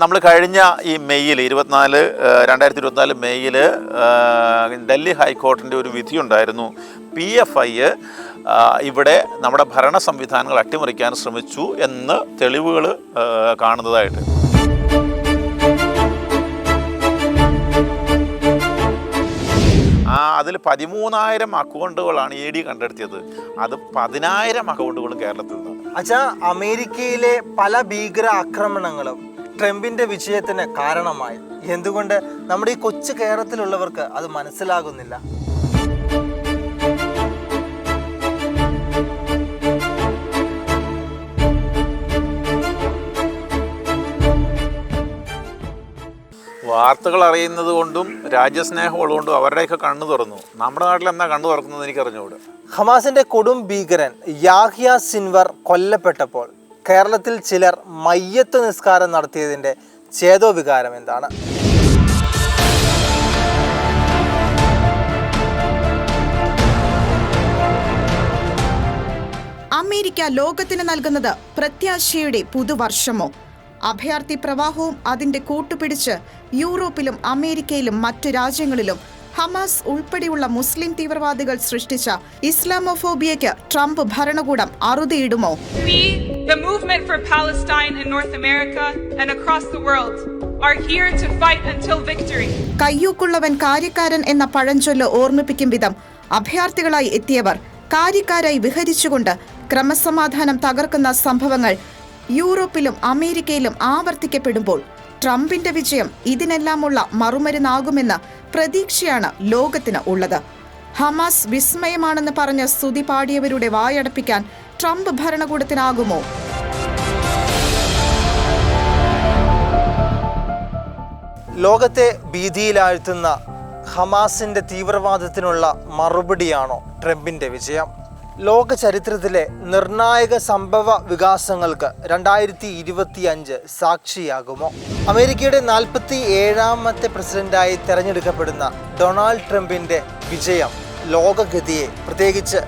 നമ്മൾ കഴിഞ്ഞ ഈ മെയ്യിൽ ഇരുപത്തിനാല് രണ്ടായിരത്തി ഇരുപത്തിനാല് മെയ്യിൽ ഡൽഹി ഹൈക്കോടതിന്റെ ഒരു വിധി ഉണ്ടായിരുന്നു. പി എഫ് ഐ ഇവിടെ നമ്മുടെ ഭരണ സംവിധാനങ്ങൾ അട്ടിമറിക്കാൻ ശ്രമിച്ചു എന്ന് തെളിവുകൾ കാണുന്നതായിട്ട്. അതിൽ പതിമൂന്നായിരം അക്കൗണ്ടുകളാണ് ഇ ഡി കണ്ടെടുത്തിയത് അത് പതിനായിരം അക്കൗണ്ടുകളും കേരളത്തിൽ നിന്ന്. അച്ഛാ അമേരിക്കയിലെ പല ഭീകര ആക്രമണങ്ങളും ട്രംപിന്റെ വിജയത്തിന് കാരണമായി. എന്തുകൊണ്ട് നമ്മുടെ ഈ കൊച്ചു കേരളത്തിലുള്ളവർക്ക് അത് മനസ്സിലാകുന്നില്ല? വാർത്തകൾ അറിയുന്നത് കൊണ്ടും രാജ്യസ്നേഹം ഉള്ളതുകൊണ്ടും അവരുടെയൊക്കെ കണ്ണു തുറന്നു. നമ്മുടെ നാട്ടിൽ എന്താ കണ്ണു തുറക്കുന്നത് എനിക്ക് അറിഞ്ഞുകൂടെ ഹമാസിന്റെ കൊടും ഭീകരൻ യാഹിയ സിൻവർ കൊല്ലപ്പെട്ടപ്പോൾ കേരളത്തിൽ ചിലർ മയ്യത്ത് നിസ്കാരം നടത്തിയതിന്റെ ചേതോവികാരം എന്താണ്? അമേരിക്ക ലോകത്തിന് നൽകുന്നത് പ്രത്യാശയുടെ പുതുവർഷമോ? അഭയാർത്ഥി പ്രവാഹവും അതിന്റെ കൂട്ടുപിടിച്ച് യൂറോപ്പിലും അമേരിക്കയിലും മറ്റു രാജ്യങ്ങളിലും ഹമാസ് ഉൾപ്പെടെയുള്ള മുസ്ലിം തീവ്രവാദികൾ സൃഷ്ടിച്ച ഇസ്ലാമോഫോബിയയ്ക്ക് ട്രംപ് ഭരണകൂടം അറുതിയിടുമോ the movement for Palestine in North America and across the world, are here to fight until victory. കയ്യൂക്കുള്ളവൻ കാര്യക്കാരൻ എന്ന പഴഞ്ചൊല്ല് ഓർമ്മിപ്പിക്കും വിധം അഭയാർത്ഥികളായി എത്തിയവർ കാര്യക്കാരായി വിഹരിച്ചുകൊണ്ട് ക്രമസമാധാനം തകർക്കുന്ന സംഭവങ്ങൾ യൂറോപ്പിലും അമേരിക്കയിലും ആവർത്തിക്കപ്പെടുമ്പോൾ ട്രംപിന്റെ വിജയം ഇതിനെല്ലാമുള്ള മറുമരുന്നാകുമെന്ന പ്രതീക്ഷയാണ് ലോകത്തിന് ഉള്ളത്. ഹമാസ് വിസ്മയമാണെന്ന് പറഞ്ഞ് സ്തുതി പാടിയവരുടെ വായടപ്പിക്കാൻ ട്രംപ് ഭരണകൂടത്തിനാകുമോ? ലോകത്തെ ഭീതിയിലാഴ്ത്തുന്ന ഹമാസിന്റെ തീവ്രവാദത്തിനുള്ള മറുപടിയാണോ ട്രംപിന്റെ വിജയം? ലോക ചരിത്രത്തിലെ നിർണായക സംഭവ വികാസങ്ങൾക്ക് രണ്ടായിരത്തി ഇരുപത്തി അഞ്ച് സാക്ഷിയാകുമോ? അമേരിക്കയുടെ നാൽപ്പത്തി ഏഴാമത്തെ പ്രസിഡന്റായി തെരഞ്ഞെടുക്കപ്പെടുന്ന ഡൊണാൾഡ് ട്രംപിന്റെ വിജയം ലോകഗതിയെ പ്രത്യേകിച്ച്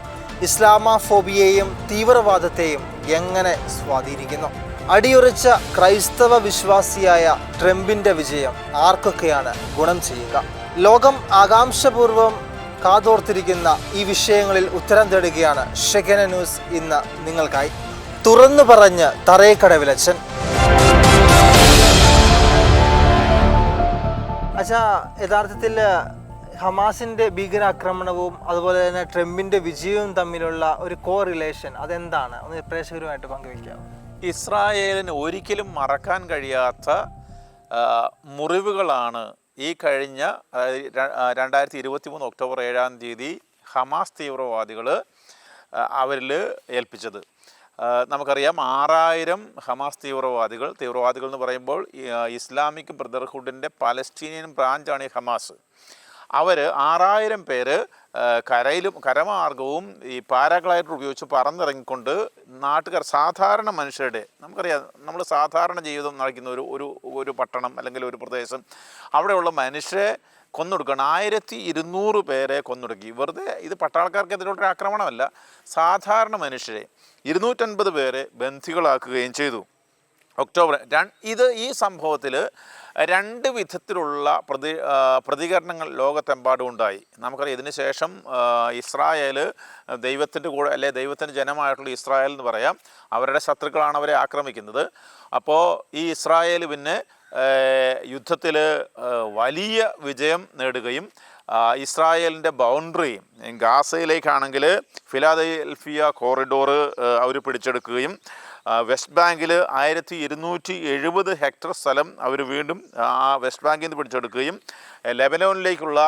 ഇസ്ലാമാഫോബിയെയും തീവ്രവാദത്തെയും എങ്ങനെ സ്വാധീനിക്കുന്നു? അടിയുറച്ച ക്രൈസ്തവ വിശ്വാസിയായ ട്രംപിന്റെ വിജയം ആർക്കൊക്കെയാണ് ഗുണം ചെയ്യുക? ലോകം ആകാംക്ഷപൂർവം കാതോർത്തിരിക്കുന്ന ഈ വിഷയങ്ങളിൽ ഉത്തരം തേടുകയാണ് ഷെഗന ന്യൂസ് ഇന്ന് നിങ്ങൾക്കായി. തുറന്നു പറഞ്ഞ് തറേക്കടവിലച്ചൻ അച്ഛാ യഥാർത്ഥത്തിൽ ഹമാസിന്റെ ഭീകരാക്രമണവും അതുപോലെ തന്നെ ട്രംപിന്റെ വിജയവും തമ്മിലുള്ള ഒരു കോ റിലേഷൻ അതെന്താണ്? ഒന്ന് പ്രേക്ഷകരുമായിട്ട് പങ്കുവയ്ക്കാം. ഇസ്രായേലിന് ഒരിക്കലും മറക്കാൻ കഴിയാത്ത മുറിവുകളാണ് ഈ കഴിഞ്ഞ അതായത് രണ്ടായിരത്തി ഇരുപത്തി മൂന്ന് ഒക്ടോബർ ഏഴാം തീയതി ഹമാസ് തീവ്രവാദികൾ അവരിൽ ഏൽപ്പിച്ചത്. നമുക്കറിയാം ആറായിരം ഹമാസ് തീവ്രവാദികൾ തീവ്രവാദികൾ എന്ന് പറയുമ്പോൾ ഇസ്ലാമിക് ബ്രദർഹുഡിന്റെ പാലസ്റ്റീനിയൻ ബ്രാഞ്ചാണ് ഈ ഹമാസ്. അവർ ആറായിരം പേര് കരയിലും കരമാർഗവും ഈ പാരാഗ്ലൈഡർ ഉപയോഗിച്ച് പറന്നിറങ്ങിക്കൊണ്ട് നാട്ടുകാർ സാധാരണ മനുഷ്യരുടെ നമുക്കറിയാം നമ്മൾ സാധാരണ ജീവിതം നയിക്കുന്ന ഒരു ഒരു ഒരു പട്ടണം അല്ലെങ്കിൽ ഒരു പ്രദേശം അവിടെയുള്ള മനുഷ്യരെ കൊന്നൊടുക്കണം. ആയിരത്തി ഇരുന്നൂറ് പേരെ കൊന്നൊടുക്കി. വെറുതെ ഇത് പട്ടാളക്കാർക്കെതിരെയുള്ള ആക്രമണമല്ല സാധാരണ മനുഷ്യരെ ഇരുന്നൂറ്റൻപത് പേരെ ബന്ധികളാക്കുകയും ചെയ്തു. ഒക്ടോബർ ഇത് ഈ സംഭവത്തിൽ രണ്ട് വിധത്തിലുള്ള പ്രതി പ്രതികരണങ്ങൾ ലോകത്തെമ്പാടും ഉണ്ടായി. നമുക്കറിയാം ഇതിന് ശേഷം ഇസ്രായേൽ ദൈവത്തിന്റെ കൂടെ അല്ലെ ദൈവത്തിന്റെ ജനമായിട്ടുള്ള ഇസ്രായേൽ എന്ന് പറയാം അവരുടെ ശത്രുക്കളാണ് അവരെ ആക്രമിക്കുന്നത്. അപ്പോൾ ഈ ഇസ്രായേൽ പിന്നെ യുദ്ധത്തിൽ വലിയ വിജയം നേടുകയും ഇസ്രായേലിന്റെ ബൗണ്ടറി ഗാസയിലേക്കാണെങ്കിൽ ഫിലാദൽഫിയ കോറിഡോർ അവർ പിടിച്ചെടുക്കുകയും വെസ്റ്റ് ബാങ്കിൽ ആയിരത്തി ഇരുന്നൂറ്റി എഴുപത് ഹെക്ടർ സ്ഥലം അവർ വീണ്ടും ആ വെസ്റ്റ് ബാങ്കിൽ നിന്ന് പിടിച്ചെടുക്കുകയും ലെബനോനിലേക്കുള്ള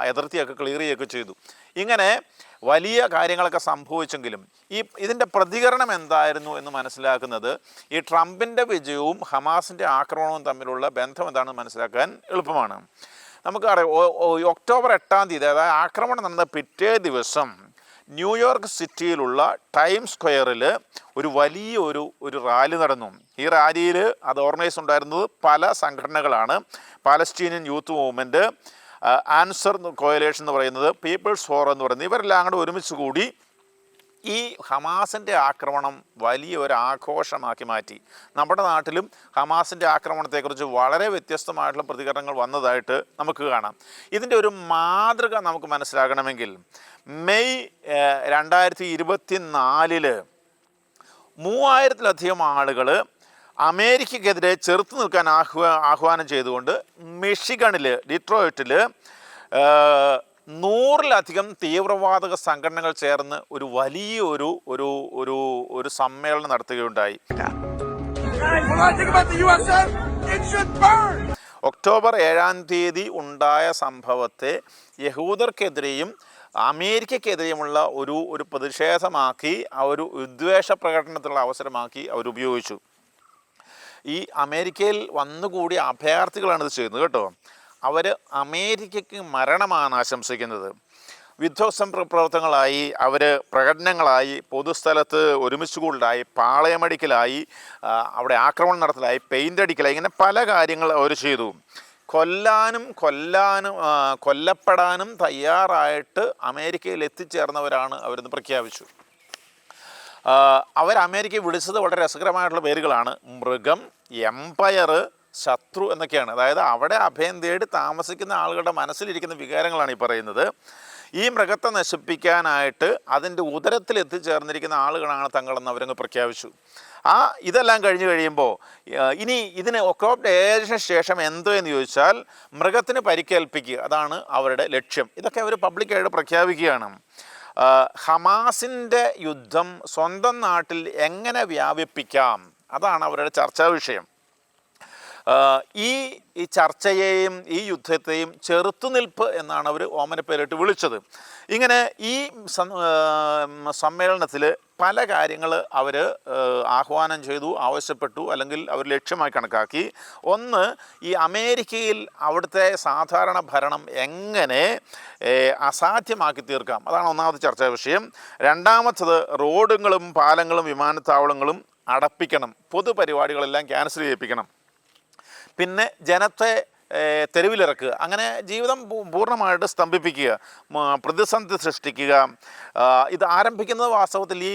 അതിർത്തിയൊക്കെ ക്ലിയർ ചെയ്യുകയൊക്കെ ചെയ്തു. ഇങ്ങനെ വലിയ കാര്യങ്ങളൊക്കെ സംഭവിച്ചെങ്കിലും ഈ ഇതിന്റെ പ്രതികരണം എന്തായിരുന്നു എന്ന് മനസ്സിലാക്കുന്നത് ഈ ട്രംപിന്റെ വിജയവും ഹമാസിന്റെ ആക്രമണവും തമ്മിലുള്ള ബന്ധം എന്താണെന്ന് മനസ്സിലാക്കാൻ എളുപ്പമാണ്. നമുക്ക് അറിയാം ഒ- ഒക്ടോബർ എട്ടാം തീയതി അതായത് ആക്രമണം നടന്ന പിറ്റേ ദിവസം ന്യൂയോർക്ക് സിറ്റിയിലുള്ള ടൈം സ്ക്വയറിൽ ഒരു വലിയ ഒരു ഒരു റാലി നടന്നു. ഈ റാലിയിൽ അത് ഓർഗനൈസ് ഉണ്ടായിരുന്നത് പല സംഘടനകളാണ്. Palestinian youth movement answer coalition എന്ന് പറയുന്നത് പീപ്പിൾസ് ഫോർ എന്ന് പറയുന്നത് ഇവരെല്ലാം അങ്ങോട്ട് ഒരുമിച്ച് കൂടി ഈ ഹമാസിന്റെ ആക്രമണം വലിയ ഒരു ആഘോഷമാക്കി മാറ്റി. നമ്മുടെ നാട്ടിലും ഹമാസിന്റെ ആക്രമണത്തെക്കുറിച്ച് വളരെ വ്യത്യസ്തമായിട്ടുള്ള പ്രതികരണങ്ങൾ വന്നതായിട്ട് നമുക്ക് കാണാം. ഇതിന്റെ ഒരു മാതൃക നമുക്ക് മനസ്സിലാകണമെങ്കിൽ മെയ് രണ്ടായിരത്തി ഇരുപത്തി നാലിൽ മൂവായിരത്തിലധികം ആളുകൾ അമേരിക്കക്കെതിരെ ചെറുത്തു നിൽക്കാൻ ആഹ്വാ ആഹ്വാനം ചെയ്തുകൊണ്ട് മിഷിഗണിൽ ഡിട്രോയിറ്റിൽ നൂറിലധികം തീവ്രവാദക സംഘടനകൾ ചേർന്ന് ഒരു വലിയ ഒരു ഒരു ഒരു ഒരു സമ്മേളനം നടത്തുകയുണ്ടായി! ഒക്ടോബർ ഏഴാം തീയതി ഉണ്ടായ സംഭവത്തെ യഹൂദർക്കെതിരെയും അമേരിക്കക്കെതിരെയുമുള്ള ഒരു ഒരു പ്രതിഷേധമാക്കി ആ ഒരു ഉദ്വേഷ പ്രകടനത്തിനുള്ള അവസരമാക്കി അവർ ഉപയോഗിച്ചു ഈ അമേരിക്കയിൽ വന്നുകൂടിയ അഭയാർത്ഥികളാണ് ഇത് ചെയ്യുന്നത് കേട്ടോ അവർ അമേരിക്കയ്ക്ക് മരണമാണ് ആശംസിക്കുന്നത്. വിധ്വംസം പ്രവർത്തനങ്ങളായി അവർ പ്രകടനങ്ങളായി പൊതുസ്ഥലത്ത് ഒരുമിച്ച് കൂടുതലായി പാളയമടിക്കലായി അവിടെ ആക്രമണം നടത്തലായി പെയിന്റ് അടിക്കലായി ഇങ്ങനെ പല കാര്യങ്ങൾ അവർ ചെയ്തു. കൊല്ലാനും കൊല്ലാനും കൊല്ലപ്പെടാനും തയ്യാറായിട്ട് അമേരിക്കയിൽ എത്തിച്ചേർന്നവരാണ് അവരെന്ന് പ്രഖ്യാപിച്ചു. അവർ അമേരിക്ക വിളിച്ചത് വളരെ രസകരമായിട്ടുള്ള പേരുകളാണ്. മൃഗം എംപയർ ശത്രു എന്നൊക്കെയാണ്. അതായത് അവിടെ അഭയം തേടി താമസിക്കുന്ന ആളുകളുടെ മനസ്സിലിരിക്കുന്ന വികാരങ്ങളാണ് ഈ പറയുന്നത്. ഈ മൃഗത്തെ നശിപ്പിക്കാനായിട്ട് അതിന്റെ ഉദരത്തിൽ എത്തിച്ചേർന്നിരിക്കുന്ന ആളുകളാണ് തങ്ങളെന്ന് അവരങ്ങ് പ്രഖ്യാപിച്ചു. ആ ഇതെല്ലാം കഴിഞ്ഞു കഴിയുമ്പോൾ ഇനി ഇതിന് ഒക്കോപ്റ്റ് ഏഴിന് ശേഷം എന്തോ എന്ന് ചോദിച്ചാൽ മൃഗത്തിന് പരിക്കേൽപ്പിക്കുക അതാണ് അവരുടെ ലക്ഷ്യം. ഇതൊക്കെ അവർ പബ്ലിക്കായിട്ട് പ്രഖ്യാപിക്കുകയാണ്. ഹമാസിന്റെ യുദ്ധം സ്വന്തം നാട്ടിൽ എങ്ങനെ വ്യാപിപ്പിക്കാം? അതാണ് അവരുടെ ചർച്ചാ വിഷയം. ഈ ഈ ചർച്ചയെയും ഈ യുദ്ധത്തെയും ചെറുത്തുനിൽപ്പ് എന്നാണ് അവർ ഓമനപ്പേരിട്ട് വിളിച്ചത്. ഇങ്ങനെ ഈ സമ്മേളനത്തിൽ പല കാര്യങ്ങൾ അവർ ആഹ്വാനം ചെയ്തു ആവശ്യപ്പെട്ടു അല്ലെങ്കിൽ അവർ ലക്ഷ്യമായി കണക്കാക്കി. ഒന്ന് ഈ അമേരിക്കയിൽ അവിടുത്തെ സാധാരണ ഭരണം എങ്ങനെ അസാധ്യമാക്കി തീർക്കാം? അതാണ് ഒന്നാമത്തെ ചർച്ചാ വിഷയം. രണ്ടാമത്തത് റോഡുകളും പാലങ്ങളും വിമാനത്താവളങ്ങളും അടപ്പിക്കണം. പൊതുപരിപാടികളെല്ലാം ക്യാൻസൽ ചെയ്യിപ്പിക്കണം. പിന്നെ ജനത്തെ തെരുവിലിറക്കുക. അങ്ങനെ ജീവിതം പൂർണമായിട്ട് സ്തംഭിപ്പിക്കുക. പ്രതിസന്ധി സൃഷ്ടിക്കുക. ഇത് ആരംഭിക്കുന്നത് വാസ്തവത്തിൽ ഈ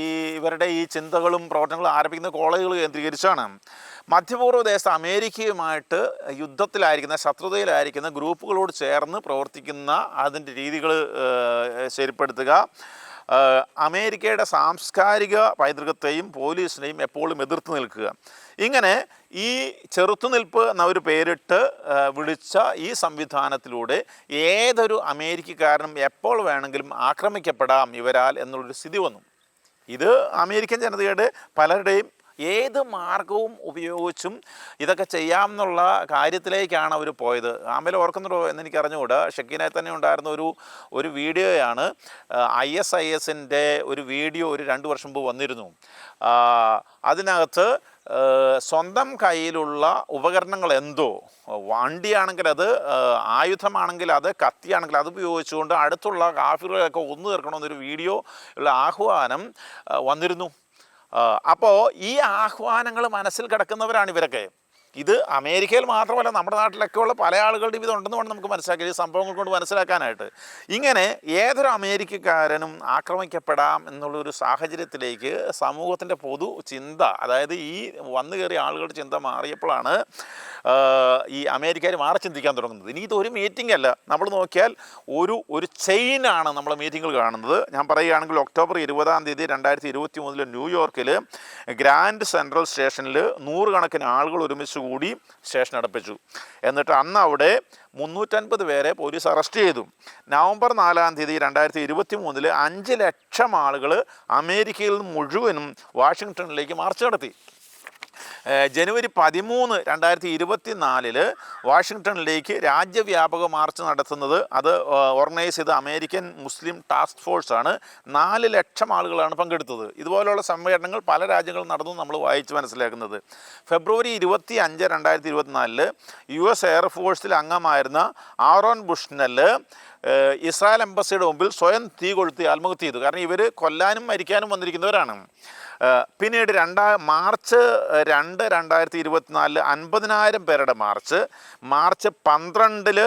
ഈ ഇവരുടെ ഈ ചിന്തകളും പ്രവർത്തനങ്ങളും ആരംഭിക്കുന്ന കോളേജുകൾ കേന്ദ്രീകരിച്ചാണ്. മധ്യപൂർവ ദേശത്ത് അമേരിക്കയുമായിട്ട് യുദ്ധത്തിലായിരിക്കുന്ന ശത്രുതയിലായിരിക്കുന്ന ഗ്രൂപ്പുകളോട് ചേർന്ന് പ്രവർത്തിക്കുന്ന അതിന്റെ രീതികൾ ശരിപ്പെടുത്തുക. അമേരിക്കയുടെ സാംസ്കാരിക പൈതൃകത്തെയും പോലീസിനെയും എപ്പോഴും എതിർത്ത് നിൽക്കുക. ഇങ്ങനെ ഈ ചെറുത്തുനിൽപ്പ് എന്നൊരു പേരിട്ട് വിളിച്ച ഈ സംവിധാനത്തിലൂടെ ഏതൊരു അമേരിക്കക്കാരനും എപ്പോൾ വേണമെങ്കിലും ആക്രമിക്കപ്പെടാം ഇവരാൽ എന്നുള്ളൊരു സ്ഥിതി വന്നു. ഇത് അമേരിക്കൻ ജനതയുടെ പലരുടെയും ഏത് മാർഗവും ഉപയോഗിച്ചും ഇതൊക്കെ ചെയ്യാം എന്നുള്ള കാര്യത്തിലേക്കാണ് അവർ പോയത്. ആമേലെ ഓർക്കുന്നുണ്ടോ എന്ന് എനിക്ക് അറിഞ്ഞുകൂടാ ഷക്കീനെ തന്നെ ഉണ്ടായിരുന്ന ഒരു ഒരു വീഡിയോയാണ് ഐ എസ് ഐ എസിന്റെ ഒരു വീഡിയോ ഒരു രണ്ട് വർഷം മുമ്പ് വന്നിരുന്നു. അതിനകത്ത് സ്വന്തം കയ്യിലുള്ള ഉപകരണങ്ങൾ എന്തോ വണ്ടിയാണെങ്കിൽ അത് ആയുധമാണെങ്കിൽ അത് കത്തിയാണെങ്കിൽ അത് ഉപയോഗിച്ചുകൊണ്ട് അടുത്തുള്ള കാഫിറുകളൊക്കെ ഒന്നു തീർക്കണമെന്നൊരു വീഡിയോ ഉള്ള ആഹ്വാനം വന്നിരുന്നു. അപ്പോൾ ഈ ആഹ്വാനങ്ങൾ മനസ്സിൽ കിടക്കുന്നവരാണ് ഇവരൊക്കെ. ഇത് അമേരിക്കയിൽ മാത്രമല്ല നമ്മുടെ നാട്ടിലൊക്കെ ഉള്ള പല ഇത് ഉണ്ടെന്ന് വേണം നമുക്ക് മനസ്സിലാക്കി ഈ സംഭവങ്ങൾ കൊണ്ട് മനസ്സിലാക്കാനായിട്ട്. ഇങ്ങനെ ഏതൊരു അമേരിക്കക്കാരനും ആക്രമിക്കപ്പെടാം എന്നുള്ളൊരു സാഹചര്യത്തിലേക്ക് സമൂഹത്തിന്റെ പൊതു ചിന്ത അതായത് ഈ വന്നു കയറിയ ആളുകളുടെ ചിന്ത മാറിയപ്പോഴാണ് ഈ അമേരിക്കയിൽ മാറി ചിന്തിക്കാൻ തുടങ്ങുന്നത്. ഇനി ഇതൊരു മീറ്റിംഗ് അല്ല. നമ്മൾ നോക്കിയാൽ ഒരു ഒരു ചെയിനാണ് നമ്മൾ മീറ്റിങ്ങുകൾ കാണുന്നത്. ഞാൻ പറയുകയാണെങ്കിൽ ഒക്ടോബർ ഇരുപതാം തീയതി രണ്ടായിരത്തി ഇരുപത്തി മൂന്നിൽ ന്യൂയോർക്കിൽ ഗ്രാൻഡ് സെൻട്രൽ സ്റ്റേഷനിൽ നൂറുകണക്കിന് ആളുകൾ ഒരുമിച്ച് കൂടി സ്റ്റേഷൻ അടപ്പിച്ചു. എന്നിട്ട് അന്ന് അവിടെ മുന്നൂറ്റൻപത് പേരെ പോലീസ് അറസ്റ്റ് ചെയ്തു. നവംബർ നാലാം തീയതി രണ്ടായിരത്തി ഇരുപത്തി മൂന്നിൽ അഞ്ച് ലക്ഷം ആളുകൾ അമേരിക്കയിൽ മുഴുവനും വാഷിങ്ടണിലേക്ക് മാർച്ച് നടത്തി. ജനുവരി പതിമൂന്ന് രണ്ടായിരത്തി ഇരുപത്തി നാലിൽ വാഷിങ്ടണിലേക്ക് രാജ്യവ്യാപക മാർച്ച് നടത്തുന്നത്. അത് ഓർഗനൈസ് ചെയ്ത അമേരിക്കൻ മുസ്ലിം ടാസ്ക് ഫോഴ്സാണ്. നാല് ലക്ഷം ആളുകളാണ് പങ്കെടുത്തത്. ഇതുപോലെയുള്ള സമ്മേളനങ്ങൾ പല രാജ്യങ്ങളും നടന്നു നമ്മൾ വായിച്ച് മനസ്സിലാക്കുന്നത്. ഫെബ്രുവരി ഇരുപത്തി അഞ്ച് രണ്ടായിരത്തി ഇരുപത്തിനാലിൽ യു എസ് എയർഫോഴ്സിൽ അംഗമായിരുന്ന ആറോൺ ബുഷ്നൽ ഇസ്രായേൽ എംബസിയുടെ മുമ്പിൽ സ്വയം തീ കൊളുത്തി ആത്മഹത്യ ചെയ്തു. കാരണം ഇവർ കൊല്ലാനും മരിക്കാനും വന്നിരിക്കുന്നവരാണ്. പിന്നീട് രണ്ടാ മാർച്ച് രണ്ട് രണ്ടായിരത്തി ഇരുപത്തിനാലിൽ അൻപതിനായിരം പേരുടെ മാർച്ച് മാർച്ച് പന്ത്രണ്ടിൽ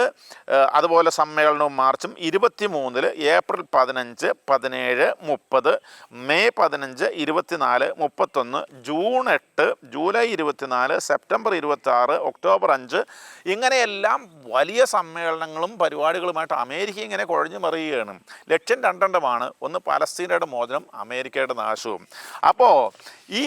അതുപോലെ സമ്മേളനവും മാർച്ചും ഇരുപത്തി മൂന്നിൽ ഏപ്രിൽ പതിനഞ്ച് പതിനേഴ് മുപ്പത് മെയ് പതിനഞ്ച് ഇരുപത്തിനാല് മുപ്പത്തൊന്ന് ജൂൺ എട്ട് ജൂലൈ ഇരുപത്തിനാല് സെപ്റ്റംബർ ഇരുപത്തി ഒക്ടോബർ അഞ്ച് ഇങ്ങനെയെല്ലാം വലിയ സമ്മേളനങ്ങളും പരിപാടികളുമായിട്ട് അമേരിക്ക ഇങ്ങനെ കുഴഞ്ഞു മറിയുകയാണ്. ലക്ഷ്യം രണ്ടെണ്ണമാണ്. ഒന്ന് പലസ്തീനയുടെ മോചനം അമേരിക്കയുടെ നാശവും. അപ്പോൾ ആ, ഈ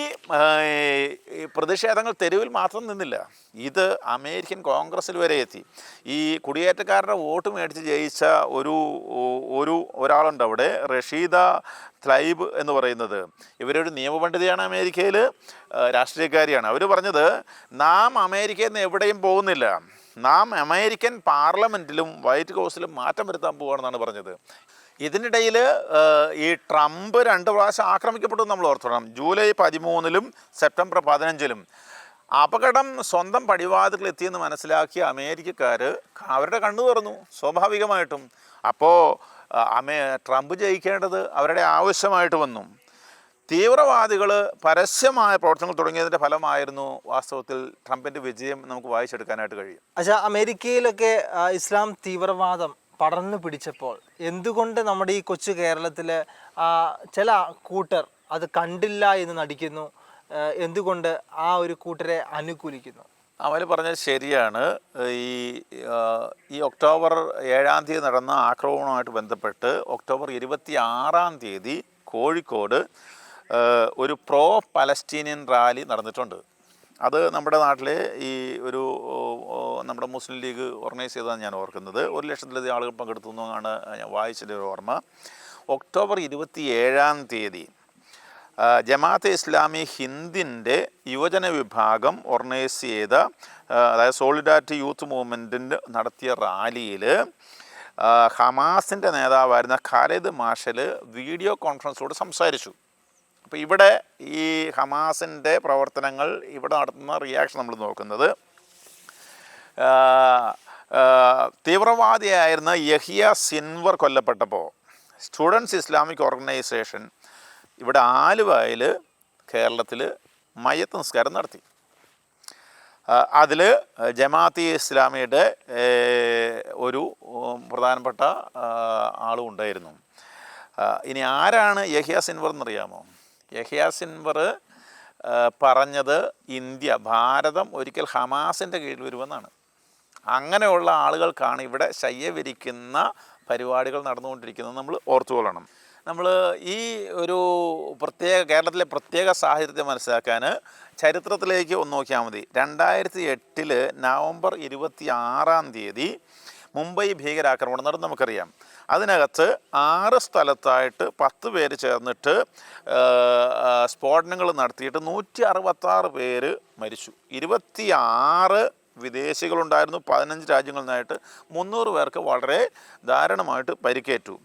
പ്രതിഷേധങ്ങൾ തെരുവിൽ മാത്രം നിന്നില്ല. ഇത് അമേരിക്കൻ കോൺഗ്രസ്സിൽ വരെ എത്തി. ഈ കുടിയേറ്റക്കാരുടെ വോട്ട് മേടിച്ച് ജയിച്ച ഒരു ഒരു ഒരാളുണ്ട് അവിടെ റഷീദ ത്ലൈബ് എന്ന് പറയുന്നത്. ഇവരൊരു നിയമപണ്ഡിതയാണ് അമേരിക്കയിൽ രാഷ്ട്രീയക്കാരിയാണ്. അവർ പറഞ്ഞത് നാം അമേരിക്കയിൽ നിന്ന് എവിടെയും പോകുന്നില്ല. നാം അമേരിക്കൻ പാർലമെന്റിലും വൈറ്റ് ഹൗസിലും മാറ്റം വരുത്താൻ പോവുകയാണെന്നാണ് പറഞ്ഞത്. ഇതിനിടയിൽ ഈ ട്രംപ് രണ്ട് പ്രാവശ്യം ആക്രമിക്കപ്പെട്ടു നമ്മൾ ഓർത്തോണം. ജൂലൈ പതിമൂന്നിലും സെപ്റ്റംബർ പതിനഞ്ചിലും. അപകടം സ്വന്തം പടിവാതിൽ എത്തിയെന്ന് മനസ്സിലാക്കിയ അമേരിക്കക്കാർ അവരുടെ കണ്ണു തുറന്നു സ്വാഭാവികമായിട്ടും. അപ്പോൾ അമേ ട്രംപ് ജയിക്കേണ്ടത് അവരുടെ ആവശ്യമായിട്ട് വന്നു. തീവ്രവാദികൾ പരസ്യമായ പ്രവർത്തനങ്ങൾ തുടങ്ങിയതിന്റെ ഫലമായിരുന്നു വാസ്തവത്തിൽ ട്രംപിന്റെ വിജയം നമുക്ക് വായിച്ചെടുക്കാനായിട്ട് കഴിയും. അച്ഛാ അമേരിക്കയിലൊക്കെ ഇസ്ലാം തീവ്രവാദം പടർന്നു പിടിച്ചപ്പോൾ എന്തുകൊണ്ട് നമ്മുടെ ഈ കൊച്ചു കേരളത്തിൽ ചില കൂട്ടർ അത് കണ്ടില്ല എന്ന് നടിക്കുന്നു എന്തുകൊണ്ട് ആ ഒരു കൂട്ടരെ അനുകൂലിക്കുന്നു? അമൽ പറഞ്ഞത് ശരിയാണ്. ഈ ഈ ഒക്ടോബർ ഏഴാം തീയതി നടന്ന ആക്രമണവുമായിട്ട് ബന്ധപ്പെട്ട് ഒക്ടോബർ ഇരുപത്തി ആറാം തീയതി കോഴിക്കോട് ഒരു പ്രോ പലസ്റ്റീനിയൻ റാലി നടന്നിട്ടുണ്ട്. അത് നമ്മുടെ നാട്ടിലെ ഈ ഒരു നമ്മുടെ മുസ്ലിം ലീഗ് ഓർഗനൈസ് ചെയ്തതാണ് ഞാൻ ഓർക്കുന്നത്. ഒരു ലക്ഷത്തിലധികം ആളുകൾ പങ്കെടുത്തു എന്നാണ് ഞാൻ വായിച്ചതിന്റെ ഒരു ഓർമ്മ. ഒക്ടോബർ ഇരുപത്തി ഏഴാം തീയതി ജമാഅത്തെ ഇസ്ലാമി ഹിന്ദിന്റെ യുവജന വിഭാഗം ഓർഗനൈസ് ചെയ്ത അതായത് സോളിഡാരിറ്റി യൂത്ത് മൂവ്മെന്റിന്റെ നടത്തിയ റാലിയിൽ ഹമാസിന്റെ നേതാവായിരുന്ന ഖാലിദ് മാഷൽ വീഡിയോ കോൺഫറൻസിലൂടെ സംസാരിച്ചു. അപ്പോൾ ഇവിടെ ഈ ഹമാസിന്റെ പ്രവർത്തനങ്ങൾ ഇവിടെ നടത്തുന്ന റിയാക്ഷൻ നമ്മൾ നോക്കുന്നത്. തീവ്രവാദിയായിരുന്ന യഹിയ സിൻവർ കൊല്ലപ്പെട്ടപ്പോൾ സ്റ്റുഡൻസ് ഇസ്ലാമിക് ഓർഗനൈസേഷൻ ഇവിടെ ആലുവയിൽ കേരളത്തിൽ മയ്യത്ത് നിസ്കാരം നടത്തി അതിൽ ജമാഅത്തി ഇസ്ലാമിയുടെ ഒരു പ്രധാനപ്പെട്ട ആളും ഉണ്ടായിരുന്നു. ഇനി ആരാണ് യഹിയ സിൻവർ എന്നറിയാമോ? യഹിയ പറഞ്ഞത് ഇന്ത്യ ഭാരതം ഒരിക്കൽ ഹമാസിന്റെ കീഴിൽ വരുമെന്നാണ്. അങ്ങനെയുള്ള ആളുകൾക്കാണ് ഇവിടെ ശയ്യവിരിക്കുന്ന പരിപാടികൾ നടന്നുകൊണ്ടിരിക്കുന്നത് നമ്മൾ ഓർത്തുകൊള്ളണം. നമ്മൾ ഈ ഒരു പ്രത്യേക കേരളത്തിലെ പ്രത്യേക സാഹചര്യത്തെ മനസ്സിലാക്കാൻ ചരിത്രത്തിലേക്ക് ഒന്ന് നോക്കിയാൽ മതി. രണ്ടായിരത്തി എട്ടിൽ നവംബർ ഇരുപത്തി ആറാം തീയതി മുംബൈ ഭീകരാക്രമണം നടന്നു നമുക്കറിയാം. അതിനകത്ത് ആറ് സ്ഥലത്തായിട്ട് പത്ത് പേര് ചേർന്നിട്ട് സ്ഫോടനങ്ങൾ നടത്തിയിട്ട് നൂറ്റി അറുപത്താറ് പേര് മരിച്ചു. ഇരുപത്തി ആറ് വിദേശികളുണ്ടായിരുന്നു. പതിനഞ്ച് രാജ്യങ്ങളിൽ നിന്നായിട്ട് മുന്നൂറ് പേർക്ക് വളരെ ദാരുണമായിട്ട് പരിക്കേറ്റു.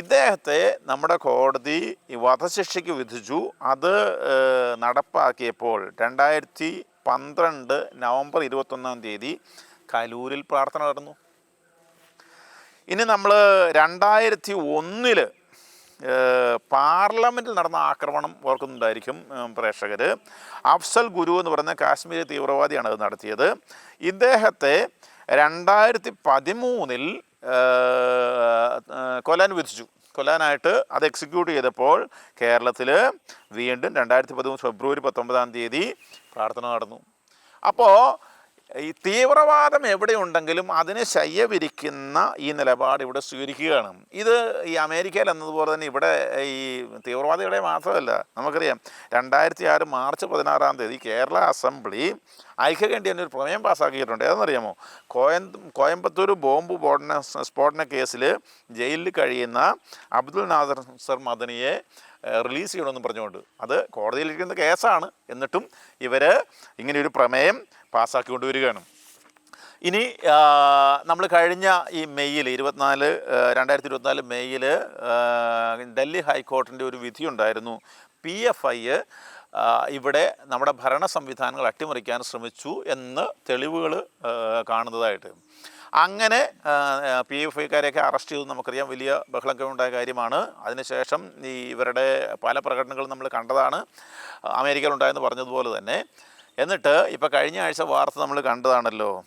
ഇദ്ദേഹത്തെ നമ്മുടെ കോടതി വധശിക്ഷയ്ക്ക് വിധിച്ചു. അത് നടപ്പാക്കിയപ്പോൾ രണ്ടായിരത്തി പന്ത്രണ്ട് നവംബർ ഇരുപത്തൊന്നാം തീയതി കലൂരിൽ പ്രാർത്ഥന നടന്നു. ഇനി നമ്മൾ രണ്ടായിരത്തി ഒന്നിൽ പാർലമെന്റിൽ നടന്ന ആക്രമണം ഓർക്കുന്നുണ്ടായിരിക്കും പ്രേക്ഷകർ അഫ്സൽ ഗുരു എന്ന് പറയുന്ന കാശ്മീരി തീവ്രവാദിയാണ് അത് നടത്തിയത്. ഇദ്ദേഹത്തെ രണ്ടായിരത്തി പതിമൂന്നിൽ കൊല്ലാൻ വിധിച്ചു. കൊല്ലാനായിട്ട് അത് എക്സിക്യൂട്ട് ചെയ്തപ്പോൾ കേരളത്തിൽ വീണ്ടും രണ്ടായിരത്തി പതിമൂന്ന് ഫെബ്രുവരി പത്തൊമ്പതാം തീയതി പ്രാർത്ഥന നടന്നു. അപ്പോൾ ഈ തീവ്രവാദം എവിടെയുണ്ടെങ്കിലും അതിനെ ശയ്യവിരിക്കുന്ന ഈ നിലപാട് ഇവിടെ സ്വീകരിക്കുകയാണ്. ഇത് ഈ അമേരിക്കയിൽ എന്നതുപോലെ തന്നെ ഇവിടെ ഈ തീവ്രവാദികളെ മാത്രമല്ല നമുക്കറിയാം രണ്ടായിരത്തി ആറ് മാർച്ച് പതിനാറാം തീയതി കേരള അസംബ്ലി ഐക്യകണ്ഠ്യ എന്നൊരു പ്രമേയം പാസ്സാക്കിയിട്ടുണ്ട്. ഏതെന്നറിയാമോ? കോയം കോയമ്പത്തൂർ ബോംബ് സ്ഫോടന സ്ഫോടന കേസിൽ ജയിലിൽ കഴിയുന്ന അബ്ദുൽ നാസർ സർ മദനിയെ റിലീസ് ചെയ്യണമെന്ന് പറഞ്ഞുകൊണ്ട്. അത് കോടതിയിലിരിക്കുന്ന കേസാണ്. എന്നിട്ടും ഇവർ ഇങ്ങനെയൊരു പ്രമേയം പാസ്സാക്കി കൊണ്ടുവരികയാണ് ഇനി നമ്മൾ കഴിഞ്ഞ ഈ മെയ്യിൽ ഇരുപത്തിനാല് രണ്ടായിരത്തി ഇരുപത്തിനാല് മെയ്യിൽ ഡൽഹി ഹൈക്കോടതിന്റെ ഒരു വിധിയുണ്ടായിരുന്നു പി എഫ് ഐ ഇവിടെ നമ്മുടെ ഭരണ സംവിധാനങ്ങൾ അട്ടിമറിക്കാൻ ശ്രമിച്ചു എന്ന് തെളിവുകൾ കാണുന്നതായിട്ട്. അങ്ങനെ പി എഫ് ഐക്കാരെയൊക്കെ അറസ്റ്റ് ചെയ്തു നമുക്കറിയാം. വലിയ ബഹളമൊക്കെ ഉണ്ടായ കാര്യമാണ്. അതിനുശേഷം ഈ ഇവരുടെ പല പ്രകടനങ്ങളും നമ്മൾ കണ്ടതാണ്. അമേരിക്കയിലുണ്ടായെന്ന് പറഞ്ഞതുപോലെ തന്നെ. എന്നിട്ട് ഇപ്പോൾ കഴിഞ്ഞ ആഴ്ച വാർത്ത നമ്മൾ കണ്ടതാണല്ലോ.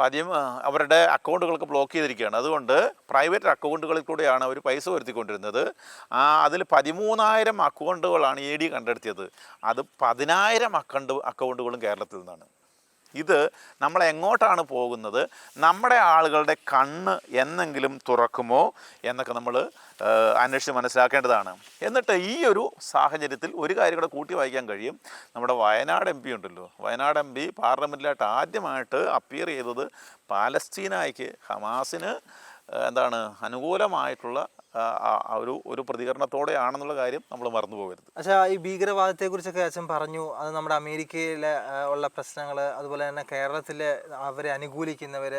പതിമ അവരുടെ അക്കൗണ്ടുകളൊക്കെ ബ്ലോക്ക് ചെയ്തിരിക്കുകയാണ്. അതുകൊണ്ട് പ്രൈവറ്റ് അക്കൗണ്ടുകളിൽ കൂടെയാണ് അവർ പൈസ വരുത്തിക്കൊണ്ടിരുന്നത്. ആ അതിൽ പതിമൂന്നായിരം അക്കൗണ്ടുകളാണ് ഇ ഡി കണ്ടെടുത്തിയത് അത് പതിനായിരം അക്കൗണ്ട് അക്കൗണ്ടുകളും കേരളത്തിൽ നിന്നാണ്. ഇത് നമ്മൾ എങ്ങോട്ടാണ് പോകുന്നത്? നമ്മുടെ ആളുകളുടെ കണ്ണ് എന്നെങ്കിലും തുറക്കുമോ? എന്നൊക്കെ നമ്മൾ അന്വേഷിച്ച് മനസ്സിലാക്കേണ്ടതാണ്. എന്നിട്ട് ഈ ഒരു സാഹചര്യത്തിൽ ഒരു കാര്യം കൂടെ കൂട്ടി വായിക്കാൻ കഴിയും. നമ്മുടെ വയനാട് എം പി ഉണ്ടല്ലോ. വയനാട് എം പി പാർലമെന്റിലായിട്ട് ആദ്യമായിട്ട് അപ്പിയർ ചെയ്തത് പാലസ്തീനായിക്ക് ഹമാസിന് എന്താണ് അനുകൂലമായിട്ടുള്ള ഒരു ഒരു പ്രതികരണത്തോടെയാണെന്നുള്ള കാര്യം നമ്മൾ മറന്നു പോകരുത്. അച്ഛാ ഈ ഭീകരവാദത്തെ കുറിച്ചൊക്കെ അച്ഛൻ പറഞ്ഞു. അത് നമ്മുടെ അമേരിക്കയിലെ ഉള്ള പ്രശ്നങ്ങൾ അതുപോലെ തന്നെ കേരളത്തിലെ അവരെ അനുകൂലിക്കുന്നവർ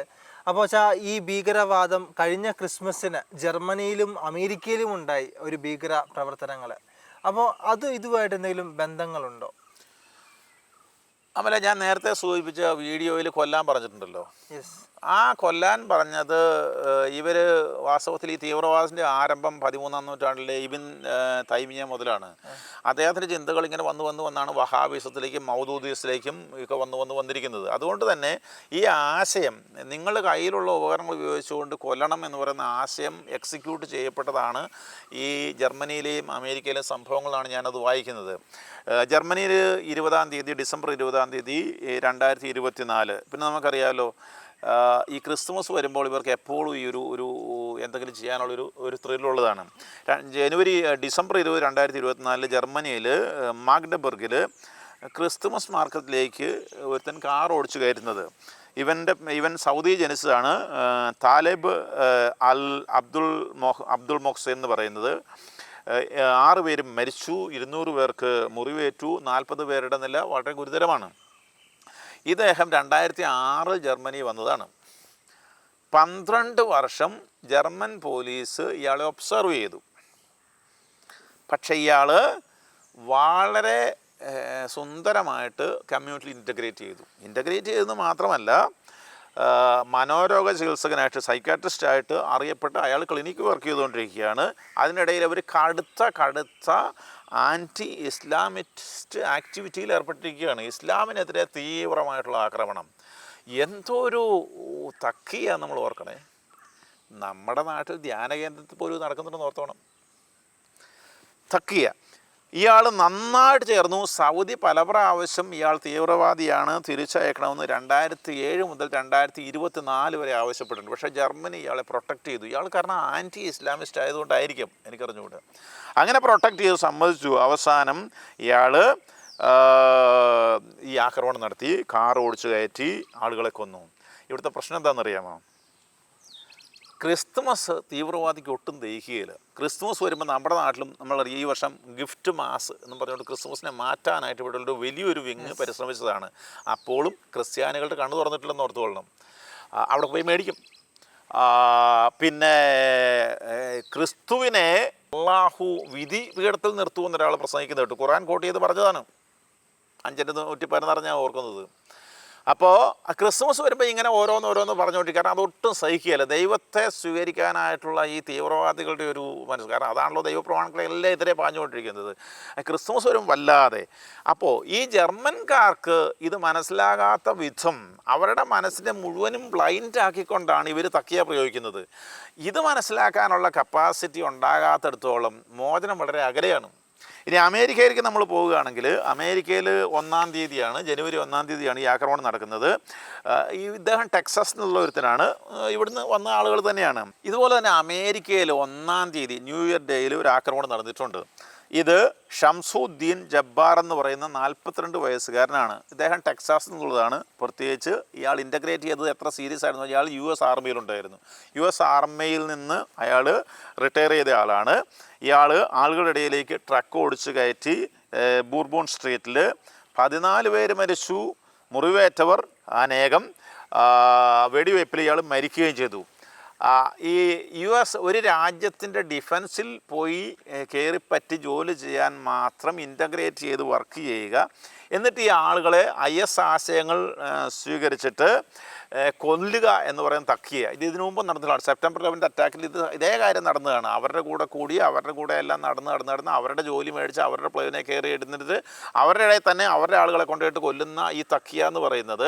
അപ്പോൾ അച്ഛാ ഈ ഭീകരവാദം കഴിഞ്ഞ ക്രിസ്മസിന് ജർമ്മനിയിലും അമേരിക്കയിലും ഉണ്ടായി ഒരു ഭീകര പ്രവർത്തനങ്ങൾ അപ്പോൾ അത് ഇതുമായിട്ട് എന്തെങ്കിലും ബന്ധങ്ങളുണ്ടോ? അമല ഞാൻ നേരത്തെ സൂചിപ്പിച്ച വീഡിയോയിൽ കൊല്ലാൻ പറഞ്ഞിട്ടുണ്ടല്ലോ. യെസ് ആ കൊല്ലാൻ പറഞ്ഞത് ഇവർ വാസ്തവത്തിൽ ഈ തീവ്രവാദത്തിന്റെ ആരംഭം പതിമൂന്നാം നൂറ്റാണ്ടിലെ ഇബിൻ തൈമിയ മുതലാണ്. അദ്ദേഹത്തിന്റെ ചിന്തകൾ ഇങ്ങനെ വന്നു വന്നു വന്നാണ് വഹാബീസത്തിലേക്കും മൗദൂദിയസിലേക്കും ഒക്കെ വന്നു വന്നു വന്നിരിക്കുന്നത്. അതുകൊണ്ട് തന്നെ ഈ ആശയം നിങ്ങളുടെ കയ്യിലുള്ള ഉപകരണങ്ങൾ ഉപയോഗിച്ചുകൊണ്ട് കൊല്ലണം എന്ന് പറയുന്ന ആശയം എക്സിക്യൂട്ട് ചെയ്യപ്പെട്ടതാണ് ഈ ജർമ്മനിയിലെയും അമേരിക്കയിലെയും സംഭവങ്ങളാണ് ഞാനത് വായിക്കുന്നത്. ജർമ്മനിയിൽ ഇരുപതാം തീയതി ഡിസംബർ ഇരുപതാം തീയതി രണ്ടായിരത്തി ഇരുപത്തി നാല് പിന്നെ നമുക്കറിയാമല്ലോ ഈ ക്രിസ്മസ് വരുമ്പോൾ ഇവർക്ക് എപ്പോഴും ഈ ഒരു ഒരു എന്തെങ്കിലും ചെയ്യാനുള്ളൊരു ഒരു ത്രില്ലുള്ളതാണ്. ജനുവരി ഡിസംബർ ഇരുപത് രണ്ടായിരത്തി ഇരുപത്തിനാലിൽ ജർമ്മനിയിൽ മാഗ്ഡബർഗിൽ ക്രിസ്തുമസ് മാർക്കറ്റിലേക്ക് ഒരുത്തൻ കാർ ഓടിച്ചു കയറ്റുന്നത്. ഇവന്റെ ഇവൻ സൗദി ജനിച്ചതാണ് താലേബ് അൽ അബ്ദുൾ മൊഹ് അബ്ദുൾ മൊഹ്സെ എന്ന് പറയുന്നത്. ആറ് പേരും മരിച്ചു ഇരുന്നൂറ് പേർക്ക് മുറിവേറ്റു നാൽപ്പത് പേരുടെ നില വളരെ ഗുരുതരമാണ്. ഇദ്ദേഹം രണ്ടായിരത്തി ആറിൽ ജർമ്മനി വന്നതാണ്. പന്ത്രണ്ട് വർഷം ജർമ്മൻ പോലീസ് ഇയാളെ ഒബ്സർവ് ചെയ്തു. പക്ഷേ ഇയാൾ വളരെ സുന്ദരമായിട്ട് കമ്മ്യൂണിറ്റി ഇന്റഗ്രേറ്റ് ചെയ്തു. ഇന്റഗ്രേറ്റ് ചെയ്തെന്ന് മാത്രമല്ല മനോരോഗ ചികിത്സകനായിട്ട് സൈക്കാട്രിസ്റ്റായിട്ട് അറിയപ്പെട്ട് അയാൾ ക്ലിനിക്ക് വർക്ക് ചെയ്തുകൊണ്ടിരിക്കുകയാണ്. അതിനിടയിൽ അവർ കടുത്ത കടുത്ത ആന്റി ഇസ്ലാമിസ്റ്റ് ആക്ടിവിറ്റിയിൽ ഏർപ്പെട്ടിരിക്കുകയാണ്. ഇസ്ലാമിനെതിരെ തീവ്രമായിട്ടുള്ള ആക്രമണം. എന്തോ ഒരു തക്കിയാണ് നമ്മൾ ഓർക്കണേ. നമ്മുടെ നാട്ടിൽ ധ്യാന കേന്ദ്രത്തിൽ പോലും നടക്കുന്നുണ്ടെന്ന് ഓർത്തോണം. തക്കിയ. ഇയാൾ നന്നായിട്ട് ചേർന്നു. സൗദി പല പ്രാവശ്യം ഇയാൾ തീവ്രവാദിയാണ് തിരിച്ചയക്കണമെന്ന് രണ്ടായിരത്തി ഏഴ് മുതൽ രണ്ടായിരത്തി ഇരുപത്തി നാല് വരെ ആവശ്യപ്പെട്ടിട്ടുണ്ട്. പക്ഷേ ജർമ്മനി ഇയാളെ പ്രൊട്ടക്റ്റ് ചെയ്തു. ഇയാൾ കാരണം ആന്റി ഇസ്ലാമിസ്റ്റ് ആയതുകൊണ്ടായിരിക്കും എനിക്കറിഞ്ഞുകൂടെ. അങ്ങനെ പ്രൊട്ടക്റ്റ് ചെയ്ത് സമ്മതിച്ചു. അവസാനം ഇയാൾ ഈ ആക്രമണം നടത്തി. കാർ ഓടിച്ചു കയറ്റി ആളുകളെ കൊന്നു. ഇവിടുത്തെ പ്രശ്നം എന്താണെന്നറിയാമോ? ക്രിസ്തുമസ് തീവ്രവാദിക്ക് ഒട്ടും ദഹിക്കുകയില്ല ക്രിസ്തുമസ് വരുമ്പോൾ നമ്മുടെ നാട്ടിലും നമ്മൾ ഈ വർഷം ഗിഫ്റ്റ് മാസ് എന്ന് പറഞ്ഞുകൊണ്ട് ക്രിസ്തുമസിനെ മാറ്റാനായിട്ട് ഇവിടെ ഒരു വലിയൊരു വിങ് പരിശ്രമിച്ചതാണ്. അപ്പോഴും ക്രിസ്ത്യാനികളുടെ കണ്ണു തുറന്നിട്ടില്ലെന്ന് ഓർത്തുകൊള്ളണം. അവിടെ പോയി മേടിക്കും. പിന്നെ ക്രിസ്തുവിനെ അള്ളാഹു വിധി പീഠത്തിൽ നിർത്തുമെന്ന് ഒരാൾ പ്രസംഗിക്കുന്നത് കേട്ടു ഖുറാൻ കോട്ട് ചെയ്ത് പറഞ്ഞതാണ്. അഞ്ചിന്റെ നൂറ്റി പതിനാറ് ഞാൻ ഓർക്കുന്നത്. അപ്പോൾ ക്രിസ്മസ് വരുമ്പോൾ ഇങ്ങനെ ഓരോന്ന് ഓരോന്ന് പറഞ്ഞുകൊണ്ടിരിക്കും. കാരണം അതൊട്ടും സഹിക്കുകയില്ല. ദൈവത്തെ സ്വീകരിക്കാനായിട്ടുള്ള ഈ തീവ്രവാദികളുടെ ഒരു മനസ്സ്. കാരണം അതാണല്ലോ ദൈവപ്രമാണങ്ങളെ എല്ലാം എതിരെ പാഞ്ഞുകൊണ്ടിരിക്കുന്നത്. ക്രിസ്മസ് വരും വല്ലാതെ. അപ്പോൾ ഈ ജർമ്മൻകാർക്ക് ഇത് മനസ്സിലാകാത്ത വിധം അവരുടെ മനസ്സിനെ മുഴുവനും ബ്ലൈൻഡ് ആക്കിക്കൊണ്ടാണ് ഇവർ തക്കിയ പ്രയോഗിക്കുന്നത്. ഇത് മനസ്സിലാക്കാനുള്ള കപ്പാസിറ്റി ഉണ്ടാകാത്തിടത്തോളം മോചനം വളരെ അകലെയാണ്. ഇനി അമേരിക്കയിലേക്ക് നമ്മൾ പോവുകയാണെങ്കിൽ അമേരിക്കയിൽ ഒന്നാം തീയതിയാണ് ജനുവരി ഒന്നാം തീയതിയാണ് ഈ ആക്രമണം നടക്കുന്നത്. ഈ ഇദ്ദേഹം ടെക്സസ് എന്നുള്ള ഒരുത്തനാണ്. ഇവിടുന്ന് വന്ന ആളുകൾ തന്നെയാണ്. ഇതുപോലെ തന്നെ അമേരിക്കയിൽ ഒന്നാം തീയതി ന്യൂ ഇയർ ഡേയിൽ ഒരു ആക്രമണം നടന്നിട്ടുണ്ട്. ഇത് ഷംസുദ്ദീൻ ജബ്ബാർ എന്ന് പറയുന്ന നാൽപ്പത്തിരണ്ട് വയസ്സുകാരനാണ്. ഇദ്ദേഹം ടെക്സാസ് എന്നുള്ളതാണ് പ്രത്യേകിച്ച് ഇയാൾ ഇന്റഗ്രേറ്റ് ചെയ്തത് എത്ര സീരിയസ് ആയിരുന്നു. ഇയാൾ യു എസ് ആർമിയിലുണ്ടായിരുന്നു യു എസ് ആർമിയിൽ നിന്ന് അയാൾ റിട്ടയർ ചെയ്ത ആളാണ്. ഇയാൾ ആളുകളുടെ ഇടയിലേക്ക് ട്രക്ക് ഓടിച്ച് കയറ്റി ബൂർബോൺ സ്ട്രീറ്റിൽ പതിനാല് പേര് മരിച്ചു. മുറിവേറ്റവർ അനേകം വെടിവയ്പ്പിൽ ഇയാൾ മരിക്കുകയും ചെയ്തു. ഈ യു എസ് ഒരു രാജ്യത്തിന്റെ ഡിഫൻസിൽ പോയി കയറിപ്പറ്റി ജോലി ചെയ്യാൻ മാത്രം ഇന്റഗ്രേറ്റ് ചെയ്ത് വർക്ക് ചെയ്യുക. എന്നിട്ട് ഈ ആളുകളെ ഐ എസ് ആശയങ്ങൾ സ്വീകരിച്ചിട്ട് കൊല്ലുക എന്ന് പറയുന്ന തക്കിയ ഇത് ഇതിനു മുമ്പ് നടന്നതാണ് സെപ്റ്റംബർ ലെവന്റെ അറ്റാക്കിൽ ഇത് ഇതേ കാര്യം നടന്നതാണ്. അവരുടെ കൂടെ കൂടി അവരുടെ കൂടെ എല്ലാം നടന്ന് നടന്ന് നടന്ന് അവരുടെ ജോലി മേടിച്ച് അവരുടെ പ്ലെയിനെ കയറി ഇടുന്നിട്ട് അവരുടെ ഇടയിൽ തന്നെ അവരുടെ ആളുകളെ കൊണ്ടുപോയിട്ട് കൊല്ലുന്ന ഈ തക്കിയ എന്ന് പറയുന്നത്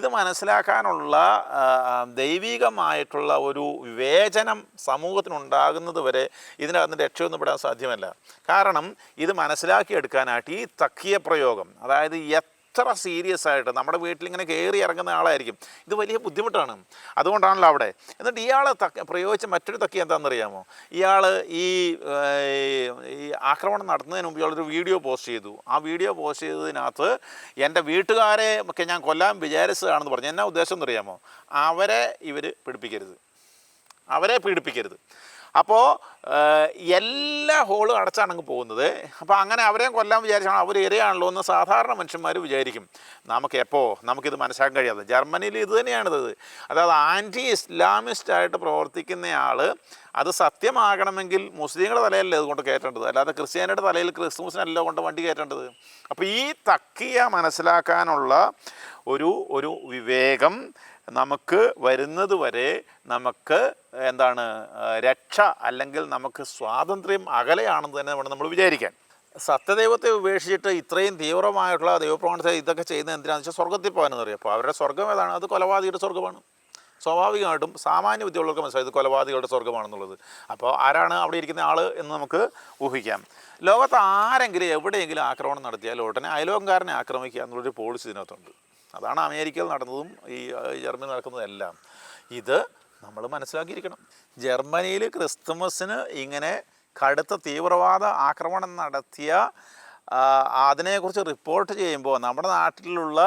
ഇത് മനസ്സിലാക്കാനുള്ള ദൈവികമായിട്ടുള്ള ഒരു വിവേചനം സമൂഹത്തിനുണ്ടാകുന്നത് വരെ ഇതിനകത്ത് രക്ഷയൊന്നും പെടാൻ സാധ്യമല്ല. കാരണം ഇത് മനസ്സിലാക്കിയെടുക്കാനായിട്ട് ഈ തക്കിയ പ്രയോഗം അതായത് എത്ര സീരിയസ് ആയിട്ട് നമ്മുടെ വീട്ടിൽ ഇങ്ങനെ കയറി ഇറങ്ങുന്ന ആളായിരിക്കും. ഇത് വലിയ ബുദ്ധിമുട്ടാണ്. അതുകൊണ്ടാണല്ലോ അവിടെ. എന്നിട്ട് ഇയാൾ തക്ക പ്രയോഗിച്ച മറ്റൊരു തക്കി എന്താണെന്നറിയാമോ? ഇയാൾ ഈ ഈ ആക്രമണം നടത്തുന്നതിന് മുമ്പ് ഇയാളൊരു വീഡിയോ പോസ്റ്റ് ചെയ്തു. ആ വീഡിയോ പോസ്റ്റ് ചെയ്തതിനകത്ത് എന്റെ വീട്ടുകാരെ ഒക്കെ ഞാൻ കൊല്ലാൻ വിചാരിച്ചതാണെന്ന് പറഞ്ഞു. എന്നാ ഉദ്ദേശം എന്നറിയാമോ അവരെ ഇവർ പിടിപ്പിക്കരുത്. അവരെ പീഡിപ്പിക്കരുത്. അപ്പോൾ എല്ലാ ഹോളും അടച്ചാണ് അങ്ങ് പോകുന്നത്. അപ്പോൾ അങ്ങനെ അവരെയും കൊല്ലാൻ വിചാരിച്ചാണ് അവർ ഇരയാണല്ലോ എന്ന് സാധാരണ മനുഷ്യന്മാർ വിചാരിക്കും. നമുക്ക് എപ്പോൾ നമുക്കിത് മനസ്സിലാക്കാൻ കഴിയാതെ ജർമ്മനിയിൽ ഇത് തന്നെയാണിത്. അതായത് ആന്റി ഇസ്ലാമിസ്റ്റ് ആയിട്ട് പ്രവർത്തിക്കുന്ന പ്രവർത്തിക്കുന്നയാൾ അത് സത്യമാകണമെങ്കിൽ മുസ്ലിങ്ങളുടെ തലയല്ലേ അതുകൊണ്ട് കയറ്റേണ്ടത്? അല്ലാതെ ക്രിസ്ത്യാനിയുടെ തലയിൽ ക്രിസ്തുമസിനല്ല കൊണ്ട് വണ്ടി കയറ്റേണ്ടത്? അപ്പോൾ ഈ തക്കിയ മനസ്സിലാക്കാനുള്ള ഒരു ഒരു വിവേകം നമുക്ക് വരുന്നത് വരെ നമുക്ക് എന്താണ് രക്ഷ അല്ലെങ്കിൽ നമുക്ക് സ്വാതന്ത്ര്യം അകലെയാണെന്ന് തന്നെ വേണം നമ്മൾ വിചാരിക്കാൻ. സത്യദൈവത്തെ ഉപേക്ഷിച്ചിട്ട് ഇത്രയും തീവ്രമായിട്ടുള്ള ദൈവപ്രമാണത്തെ ഇതൊക്കെ ചെയ്യുന്നത് എന്തിനാണെന്ന് വെച്ചാൽ സ്വർഗത്തിൽ പോകാനെന്ന് പറയും അപ്പോൾ അവരുടെ സ്വർഗം ഏതാണ്? അത് കൊലപാതകയുടെ സ്വർഗമാണ് സ്വാഭാവികമായിട്ടും സാമാന്യ ഉദ്യോഗികൾക്ക് മനസ്സിലായത് കൊലപാതകയുടെ സ്വർഗമാണെന്നുള്ളത് അപ്പോൾ ആരാണ് അവിടെ ഇരിക്കുന്ന ആൾ എന്ന് നമുക്ക് ഊഹിക്കാം. ലോകത്ത് ആരെങ്കിലും എവിടെയെങ്കിലും ആക്രമണം നടത്തിയാൽ ഉടനെ അയലോകാരനെ ആക്രമിക്കുക എന്നുള്ളൊരു പോളിസി ഇതിനകത്തുണ്ട്. അതാണ് അമേരിക്കയിൽ നടന്നതും ഈ ജർമ്മനി നടക്കുന്നതും എല്ലാം ഇത് നമ്മൾ മനസ്സിലാക്കിയിരിക്കണം. ജർമ്മനിയിൽ ക്രിസ്തുമസിന് ഇങ്ങനെ കടുത്ത തീവ്രവാദ ആക്രമണം നടത്തിയ അതിനെക്കുറിച്ച് റിപ്പോർട്ട് ചെയ്യുമ്പോൾ നമ്മുടെ നാട്ടിലുള്ള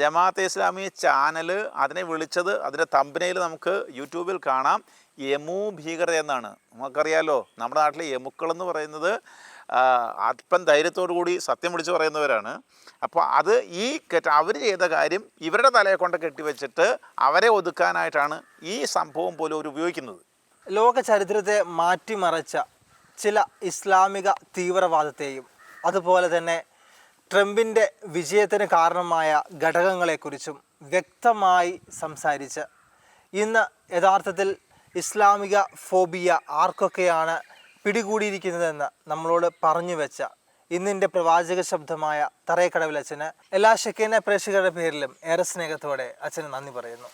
ജമാഅത്തെ ഇസ്ലാമി ചാനൽ അതിനെ വിളിച്ചത് അതിന്റെ തമ്പനയിൽ നമുക്ക് യൂട്യൂബിൽ കാണാം. യമു ഭീകരത എന്നാണ്. നമുക്കറിയാലോ നമ്മുടെ നാട്ടിലെ യമുക്കൾ എന്ന് പറയുന്നത് അല്പം ധൈര്യത്തോടു കൂടി സത്യം വിളിച്ച് പറയുന്നവരാണ്. അപ്പോൾ അത് ഈ അവർ ചെയ്ത കാര്യം ഇവരുടെ തലയെ കൊണ്ട് കെട്ടിവെച്ചിട്ട് അവരെ ഒതുക്കാനായിട്ടാണ് ഈ സംഭവം പോലും അവർ ഉപയോഗിക്കുന്നത്. ലോക ചരിത്രത്തെ മാറ്റിമറച്ച ചില ഇസ്ലാമിക തീവ്രവാദത്തെയും അതുപോലെ തന്നെ ട്രംപിന്റെ വിജയത്തിന് കാരണമായ ഘടകങ്ങളെക്കുറിച്ചും വ്യക്തമായി സംസാരിച്ച് ഇന്ന് യഥാർത്ഥത്തിൽ ഇസ്ലാമിക ഫോബിയ ആർക്കൊക്കെയാണ് പിടികൂടിയിരിക്കുന്നതെന്ന് നമ്മളോട് പറഞ്ഞു വെച്ച ഇന്നിന്റെ പ്രവാചക ശബ്ദമായ തറയക്കടവിൽ അച്ഛന് എല്ലാ ഷെക്കേന പ്രേക്ഷകരുടെ പേരിലും ഏറെ സ്നേഹത്തോടെ അച്ഛന് നന്ദി പറയുന്നു.